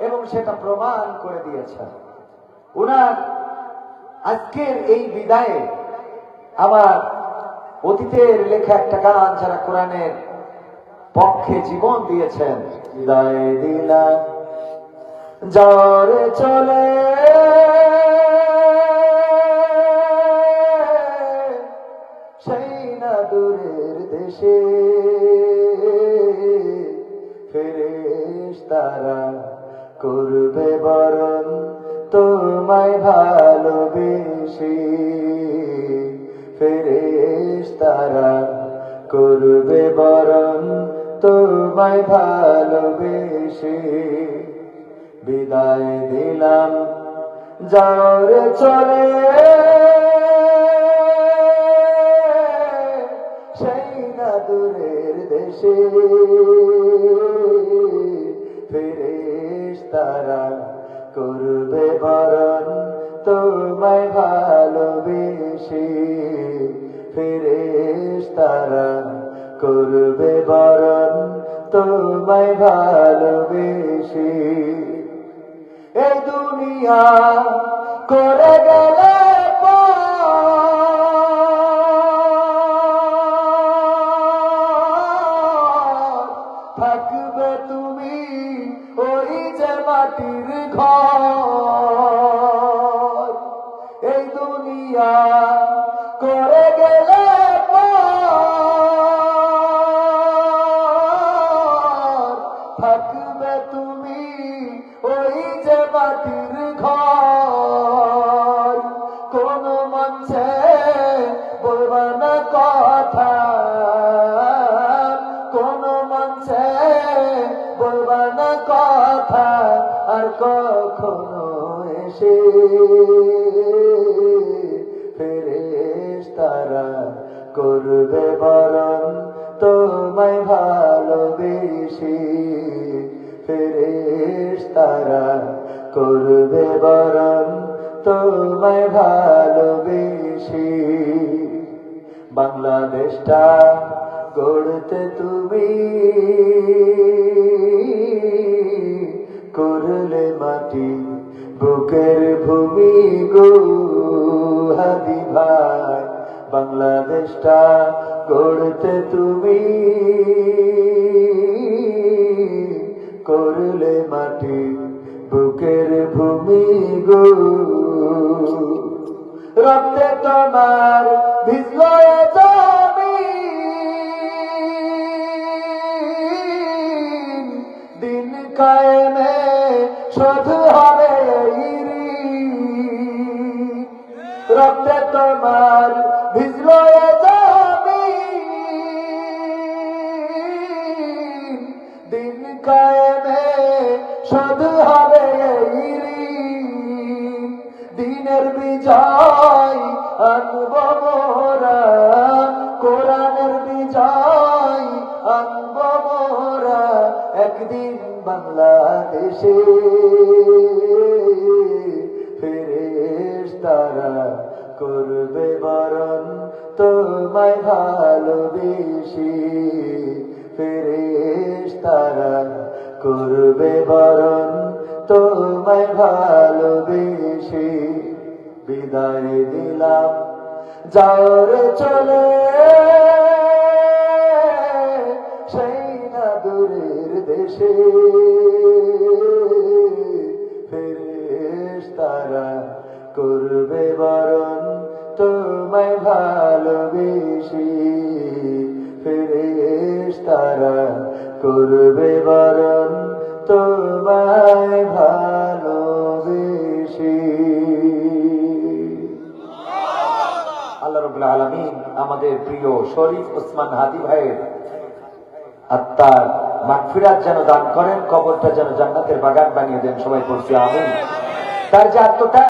এবং সেটা প্রমাণ করে দিয়েছেন। উনার আজকের এই বিদায়ে আমার অতীতের লেখা একটা গান যারা কোরআনের পক্ষে জীবন দিয়েছেন, বিদায় জ্বরে চলে, সেই না দূরের দেশে ফেরেশ তারা করবে বরণ তোমায় ভালোবেসে। ফেরেশ তারা করবে বরণ তোমায় ভালোবেসে। বিদায় দিলাম যাওরে চলে। সেই না দূরের দেশে। তারা করবে বরণ, তোমায় ভালোবেসে। এই দুনিয়া করে গেলে থাকবে তুমি ওই যে মাটির ঘর। এই দুনিয়া মঞ্চে বলবা না কথা। কোন মঞ্চে বলবা না কথা আর কখনো এসে ফেরেশ তারা করবে বরণ তোমায় ভালোবেসে। ফেরেশ তারা করবে বরণ তোমায় ভালোবেসে বাংলাদেশটা গড়তে তুমি করলে মাটি বুকের ভূমি গো হাদি ভাই, বাংলাদেশটা গড়তে তুমি করলে মাটি রক্তে তোমার ভিজলো জমি দিন কায়েমে শুধু হবে এই আনব একদিন বাংলাদেশে। ফেরেশ তারা করবে বরণ তোমায় ভালোবেসে। ফেরেশ তারা করবে বরণ তোমায় ভালোবেসে। বিদায় দিলাম যাওরে চলে দেশে ফেরেশ তারা করবে বরণ, তোমায় ভালোবেসে। ফেরেশ তারা করবে বরণ, তোমায় ভালোবেসে। আল্লাহ রবুল্লা আলমিন আমাদের প্রিয় শরীফ ওসমান হাদি ভাইয়ের আত্মার মাগফিরাত যেন দান করেন, কবরটা যেন জান্নাতের বাগান বানিয়ে দেন। সবাই পড়ছি, আমিন। তার যে আত্মটা